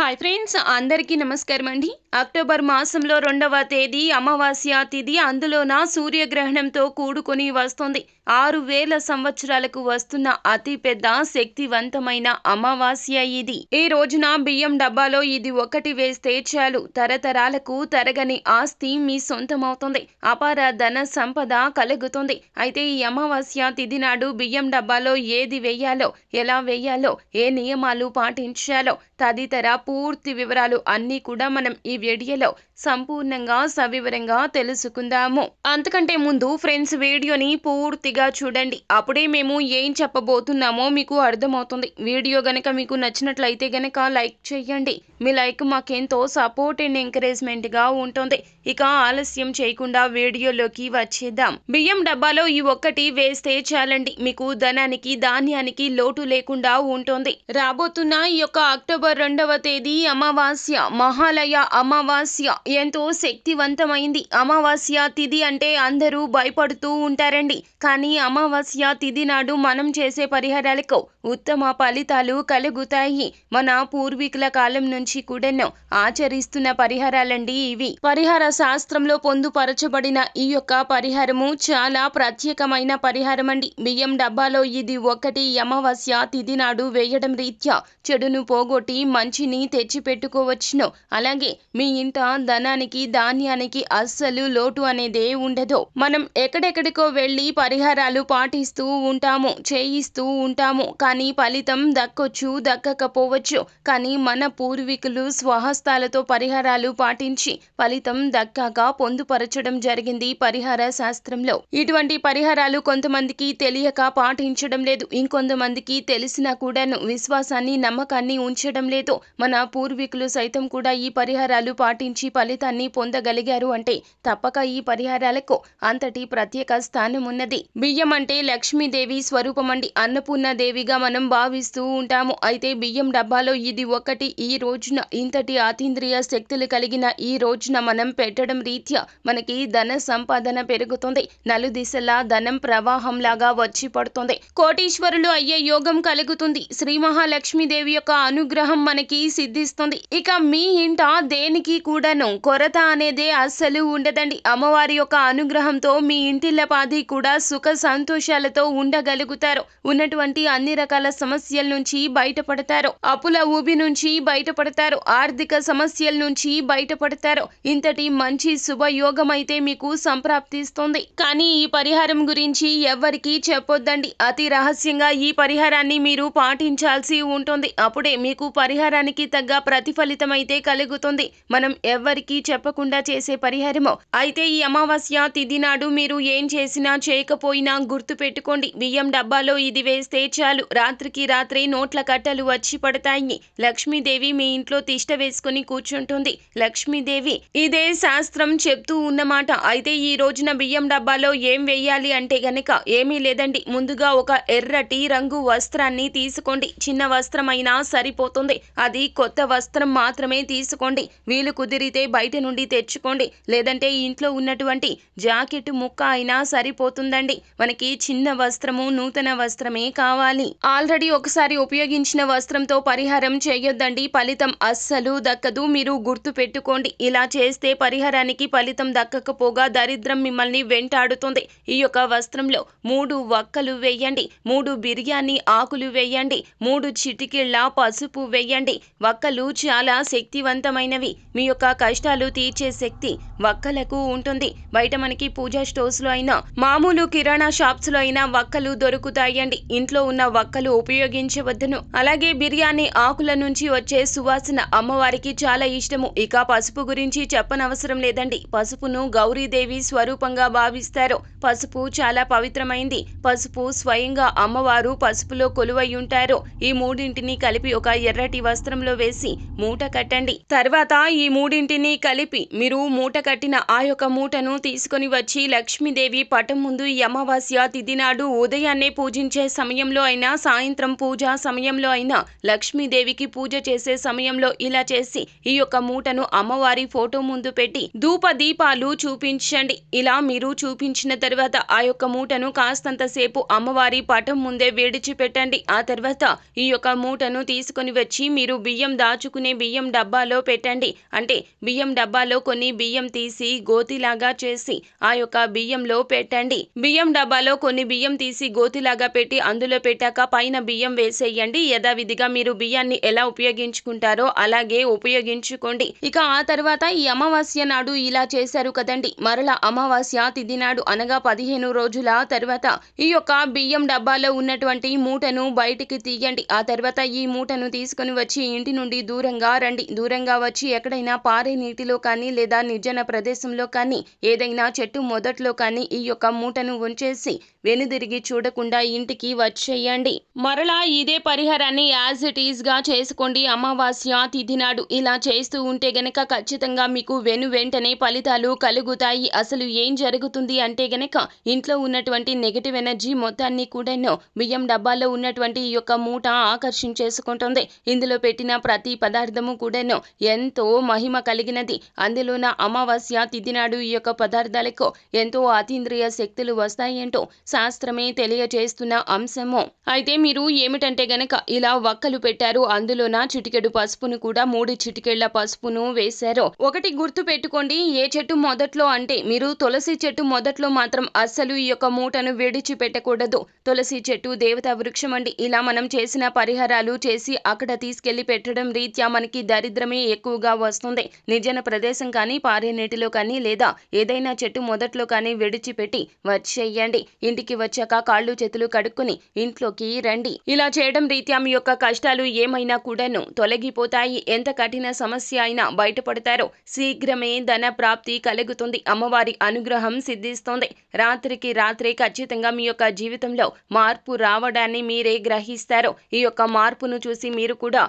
Hi friends అందరికీ నమస్కారం అండి. అక్టోబర్ మాసంలో రెండవ తేదీ అమావాస్య తిథి అందులోన సూర్యగ్రహణంతో కూడుకొని వస్తుంది. ఆరు వేల సంవత్సరాలకు వస్తున్న అతి పెద్ద శక్తివంతమైన అమావాస్య ఇది. ఈ రోజున బియ్యం డబ్బాలో ఇది ఒకటి వేస్తే చాలు. తరతరాలకు తరగని ఆస్తి మీ సొంతమవుతుంది. అపార ధన సంపద కలుగుతుంది. అయితే ఈ అమావాస్య తిథి నాడు బియ్యం డబ్బాలో ఏది వేయాలో ఎలా వేయాలో ఏ నియమాలు పాటించాలో తదితర పూర్తి వివరాలు అన్నీ కూడా మనం ఈ వీడియోలో సంపూర్ణంగా సవివరంగా తెలుసుకుందాము. అంతకంటే ముందు ఫ్రెండ్స్ వీడియోని పూర్తిగా చూడండి. అప్పుడే మేము ఏం చెప్పబోతున్నామో మీకు అర్థమవుతుంది. వీడియో గనక మీకు నచ్చినట్లయితే గనక లైక్ చేయండి. మీ లైక్ మాకెంతో సపోర్ట్ అండ్ ఎంకరేజ్మెంట్గా ఉంటుంది. ఇక ఆలస్యం చేయకుండా వీడియోలోకి వచ్చేద్దాం. బియ్యం డబ్బాలో ఈ ఒక్కటి వేస్తే చాలండి. మీకు ధనానికి ధాన్యానికి లోటు లేకుండా ఉంటుంది. రాబోతున్న ఈ యొక్క అక్టోబర్ రెండవ తేదీ అమావాస్య మహాలయ అమావాస్య ఎంతో శక్తివంతమైంది. అమావాస్య తిథి అంటే అందరూ భయపడుతూ ఉంటారండి. కానీ అమావాస్య తిథి నాడు మనం చేసే పరిహారాలకు ఉత్తమ ఫలితాలు కలుగుతాయి. మన పూర్వీకుల కాలం నుంచి కూడాను ఆచరిస్తున్న పరిహారాలండి ఇవి. పరిహార శాస్త్రంలో పొందుపరచబడిన ఈ యొక్క పరిహారము చాలా ప్రత్యేకమైన పరిహారం అండి బియ్యం డబ్బాలో ఇది ఒకటి అమావాస్య తిథి నాడు వేయడం రీత్యా చెడును పోగొట్టి మంచిని తెచ్చిపెట్టుకోవచ్చును? అలాగే మీ ఇంట ధనానికి ధాన్యానికి అస్సలు లోటు అనేదే ఉండదు. మనం ఎక్కడెక్కడికో వెళ్ళి పరిహారాలు పాటిస్తూ ఉంటాము చేయిస్తూ ఉంటాము. కానీ ఫలితం దక్కొచ్చు దక్కకపోవచ్చు. కానీ మన పూర్వీకులు స్వహస్తాలతో పరిహారాలు పాటించి ఫలితం దక్కాక పొందుపరచడం జరిగింది పరిహార శాస్త్రంలో. ఇటువంటి పరిహారాలు కొంతమందికి తెలియక పాటించడం లేదు. ఇంకొంతమందికి తెలిసినా కూడాను విశ్వాసాన్ని నమ్మకాన్ని ఉంచడం లేదు. మన పూర్వీకులు సైతం కూడా ఈ పరిహారాలు పాటించి ఫలితాన్ని పొందగలిగారు అంటే తప్పక ఈ పరిహారాలకు అంతటి ప్రత్యేక స్థానం ఉన్నది. బియ్యం అంటే లక్ష్మీదేవి స్వరూపం అండి. అన్నపూర్ణదేవిగా మనం భావిస్తూ ఉంటాము. అయితే బియ్యం డబ్బాలో ఇది ఒకటి ఈ రోజున ఇంతటి అతీంద్రియ శక్తులు కలిగిన ఈ రోజున మనం పెట్టడం రీత్యా మనకి ధన సంపాదన పెరుగుతుంది. నలుదిశలా ధనం ప్రవాహం లాగా వచ్చి పడుతుంది. కోటీశ్వరులు అయ్యే యోగం కలుగుతుంది. శ్రీ మహాలక్ష్మీదేవి యొక్క అనుగ్రహం మనకి సిద్ధిస్తుంది. ఇక మీ ఇంట దేనికి కూడాను కొరత అనేదే అస్సలు ఉండదండి. అమ్మవారి యొక్క అనుగ్రహంతో మీ ఇంటిల్లపాది కూడా సుఖ సంతోషాలతో ఉండగలుగుతారు. ఉన్నటువంటి అన్ని రకాల సమస్యల నుంచి బయటపడతారు. అప్పుల ఊబి నుంచి బయటపడతారు. ఆర్థిక సమస్యల నుంచి బయటపడతారు. ఇంతటి మంచి శుభయోగం అయితే మీకు సంప్రాప్తిస్తుంది. కానీ ఈ పరిహారం గురించి ఎవ్వరికీ చెప్పొద్దండి. అతి రహస్యంగా ఈ పరిహారాన్ని మీరు పాటించాల్సి ఉంటుంది. అప్పుడే మీకు పరిహారానికి తగ్గ ప్రతిఫలితం అయితే కలుగుతుంది. మనం ఎవ్వరికీ చెప్పకుండా చేసే పరిహారమో. అయితే ఈ అమావాస్య తిథి నాడు మీరు ఏం చేసినా చేయకపోయినా గుర్తు పెట్టుకోండి. బియ్యం డబ్బాలో ఇది వేస్తే చాలు. రాత్రికి రాత్రి నోట్ల కట్టలు వచ్చి పడతాయి. లక్ష్మీదేవి మీ ఇంట్లో తిష్ట వేసుకుని కూర్చుంటుంది. లక్ష్మీదేవి ఇదే శాస్త్రం చెప్తూ ఉన్నమాట. అయితే ఈ రోజున బియ్యం డబ్బాలో ఏం వేయాలి అంటే గనక ఏమీ లేదండి. ముందుగా ఒక ఎర్రటి రంగు వస్త్రాన్ని తీసుకోండి. చిన్న వస్త్రం అయినా సరిపోతుంది. అది కొత్త వస్త్రం మాత్రమే తీసుకోండి. వీలు కుదిరితే బయట నుండి తెచ్చుకోండి. లేదంటే ఇంట్లో ఉన్నటువంటి జాకెట్ ముక్క అయినా సరిపోతుందండి. మనకి చిన్న వస్త్రము నూతన వస్త్రమే కావాలి. ఆల్రెడీ ఒకసారి ఉపయోగించిన వస్త్రంతో పరిహారం చేయొద్దండి. ఫలితం అస్సలు దక్కదు. మీరు గుర్తు పెట్టుకోండి. ఇలా చేస్తే పరిహారానికి ఫలితం దక్కకపోగా దరిద్రం మిమ్మల్ని వెంటాడుతుంది. ఈ యొక్క వస్త్రంలో మూడు వక్కలు వేయండి. మూడు బిర్యానీ ఆకులు వేయండి. మూడు చిటికిళ్ళ పసుపు వేయండి. వక్కలు చాలా శక్తివంతమైనవి. మీ యొక్క కష్టాలు తీర్చే శక్తి వక్కలకు ఉంటుంది. బయట మనకి పూజా స్టోర్స్లో అయినా మామూలు కిరాణా షాప్స్లో అయినా వక్కలు దొరుకుతాయండి. ఇంట్లో ఉన్న వక్కలు ఉపయోగించవద్దును. అలాగే బిర్యానీ ఆకుల నుంచి వచ్చే సువాసన అమ్మవారికి చాలా ఇష్టము. ఇక పసుపు గురించి చెప్పనవసరం లేదండి. పసుపును గౌరీదేవి స్వరూపంగా భావిస్తారు. పసుపు చాలా పవిత్రమైంది. పసుపు స్వయంగా అమ్మవారు పసుపులో కొలువై ఉంటారు. ఈ మూడింటిని కలిపి ఒక ఎర్రటి వస్త్రంలో వేసి మూట కట్టండి. తర్వాత ఈ మూడింటిని కలిపి మీరు మూట కట్టిన ఆ యొక్క మూటను తీసుకొని వచ్చి లక్ష్మీదేవి పటం ముందు ఈ అమావాస్య తిథి నాడు ఉదయాన్నే పూజించే సమయంలో అయినా సాయంత్రం పూజ సమయంలో అయినా లక్ష్మీదేవికి పూజ చేసే సమయంలో ఇలా చేసి ఈ యొక్క మూటను అమ్మవారి ఫోటో ముందు పెట్టి ధూప దీపాలు చూపించండి. ఇలా మీరు చూపించిన తర్వాత ఆ యొక్క మూటను కాస్తంత సేపు అమ్మవారి పటం ముందే విడిచిపెట్టండి. ఆ తర్వాత ఈ యొక్క మూటను తీసుకొని వచ్చి మీరు బియ్యం బియ్యం దాచుకునే బియ్యం డబ్బాలో పెట్టండి. అంటే బియ్యం డబ్బాలో కొన్ని బియ్యం తీసి గోతిలాగా చేసి ఆ యొక్క బియ్యంలో పెట్టండి. బియ్యం డబ్బాలో కొన్ని బియ్యం తీసి గోతిలాగా పెట్టి అందులో పెట్టాక పైన బియ్యం వేసేయండి. యథావిధిగా మీరు బియ్యాన్ని ఎలా ఉపయోగించుకుంటారో అలాగే ఉపయోగించుకోండి. ఇక ఆ తర్వాత ఈ అమావాస్య నాడు ఇలా చేశారు కదండి. మరల అమావాస్య తిథి నాడు అనగా పదిహేను రోజుల తర్వాత ఈ యొక్క బియ్యం డబ్బాలో ఉన్నటువంటి మూటను బయటికి తీయండి. ఆ తర్వాత ఈ మూటను తీసుకొని వచ్చి ఇంటి నుండి దూరంగా రండి. దూరంగా వచ్చి ఎక్కడైనా పారే నీటిలో కానీ లేదా నిర్జన ప్రదేశంలో కానీ ఏదైనా చెట్టు మొదట్లో కానీ ఈ యొక్క మూటను ఉంచేసి వెనుదిరిగి చూడకుండా ఇంటికి వచ్చేయండి. మరలా ఇదే పరిహారాన్ని యాజ్ ఇట్ ఈజ్గా చేసుకోండి అమావాస్య తిథి నాడు. ఇలా చేస్తూ ఉంటే గనక ఖచ్చితంగా మీకు వెను వెంటనే ఫలితాలు కలుగుతాయి. అసలు ఏం జరుగుతుంది అంటే గనక ఇంట్లో ఉన్నటువంటి నెగిటివ్ ఎనర్జీ మొత్తాన్ని కూడాను బియ్యం డబ్బాలో ఉన్నటువంటి ఈ యొక్క మూట ఆకర్షించేసుకుంటుంది. ఇందులో పెట్టిన ప్రతి పదార్థము కూడాను ఎంతో మహిమ కలిగినది. అందులోన అమావాస్య తిథి నాడు ఈ యొక్క పదార్థాలకు ఎంతో అతీంద్రియ శక్తులు వస్తాయంటూ శాస్త్రమే తెలియజేస్తున్న అంశము. అయితే మీరు ఏమిటంటే గనక ఇలా వక్కలు పెట్టారు అందులోన చిటికెడు పసుపును కూడా మూడు చిటికెళ్ళ పసుపును వేశారు. ఒకటి గుర్తు పెట్టుకోండి ఏ చెట్టు మొదట్లో అంటే మీరు తులసి చెట్టు మొదట్లో మాత్రం అస్సలు ఈ యొక్క మూటను విడిచి పెట్టకూడదు తులసి చెట్టు దేవతా వృక్షం అండి. ఇలా మనం చేసిన పరిహారాలు చేసి అక్కడ తీసుకెళ్ళి పెట్టడం రీత్యా మనకి దరిద్రమే ఎక్కువగా వస్తుంది. నిర్జన ప్రదేశం కానీ పారే నీటిలో కానీ లేదా ఏదైనా చెట్టు మొదట్లో కానీ విడిచిపెట్టి వచ్చేయండి. ఇంటికి వచ్చాక కాళ్ళు చేతులు కడుక్కుని ఇంట్లోకి రండి. ఇలా చేయడం రీత్యా మీ యొక్క కష్టాలు ఏమైనా కూడాను తొలగిపోతాయి. ఎంత కఠిన సమస్య అయినా బయటపడతారో. శీఘ్రమే ధన ప్రాప్తి కలుగుతుంది. అమ్మవారి అనుగ్రహం సిద్ధిస్తుంది. రాత్రికి రాత్రే ఖచ్చితంగా మీ యొక్క జీవితంలో మార్పు రావడాన్ని మీరే గ్రహిస్తారు. ఈ యొక్క మార్పును చూసి మీరు కూడా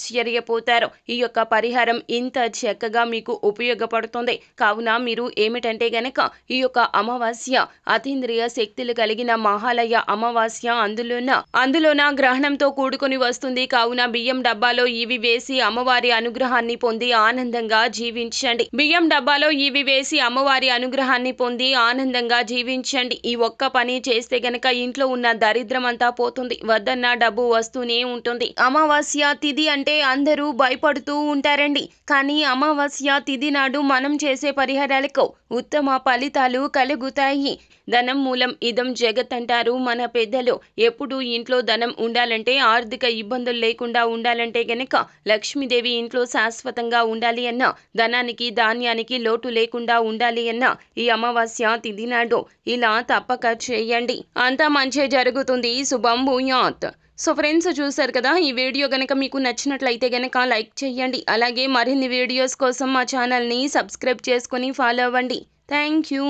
ఆశ్చర్యపోతారు ఈ యొక్క పరిహారం ఇంత చక్కగా మీకు ఉపయోగపడుతుంది. కావున మీరు ఏమిటంటే గనక ఈ యొక్క అమావాస్య అతీంద్రియ శక్తులు కలిగిన మహాలయ అమావాస్య అందులోన అందులోన గ్రహణంతో కూడుకొని వస్తుంది. కావున బియ్యం డబ్బాలో ఇవి వేసి అమ్మవారి అనుగ్రహాన్ని పొంది ఆనందంగా జీవించండి. బియ్యం డబ్బాలో ఇవి వేసి అమ్మవారి అనుగ్రహాన్ని పొంది ఆనందంగా జీవించండి. ఈ ఒక్క పని చేస్తే గనక ఇంట్లో ఉన్న దరిద్రం అంతా పోతుంది. వద్దన్న డబ్బు వస్తూనే ఉంటుంది. అమావాస్య తిథి అంటే అందరూ భయపడుతూ ఉంటారండి. కానీ అమావాస్య తిథి నాడు మనం చేసే పరిహారాలకు ఉత్తమ ఫలితాలు కలుగుతాయి. ధనం మూలం ఇదం జగత్ అంటారు మన పెద్దలు. ఎప్పుడు ఇంట్లో ధనం ఉండాలంటే ఆర్థిక ఇబ్బందులు లేకుండా ఉండాలంటే గనక లక్ష్మీదేవి ఇంట్లో శాశ్వతంగా ఉండాలి అన్న ధనానికి ధాన్యానికి లోటు లేకుండా ఉండాలి అన్న ఈ అమావాస్య తిథి నాడు. ఇలా తప్పక చేయండి. అంతా మంచి జరుగుతుంది. శుభం భూయాత్. సో ఫ్రెండ్స్ చూసారు కదా ఈ వీడియో కనుక మీకు నచ్చినట్లయితే కనుక లైక్ చేయండి. అలాగే మరిన్ని వీడియోస్ కోసం మా ఛానల్ని సబ్స్క్రైబ్ చేసుకొని ఫాలో అవ్వండి. Thank you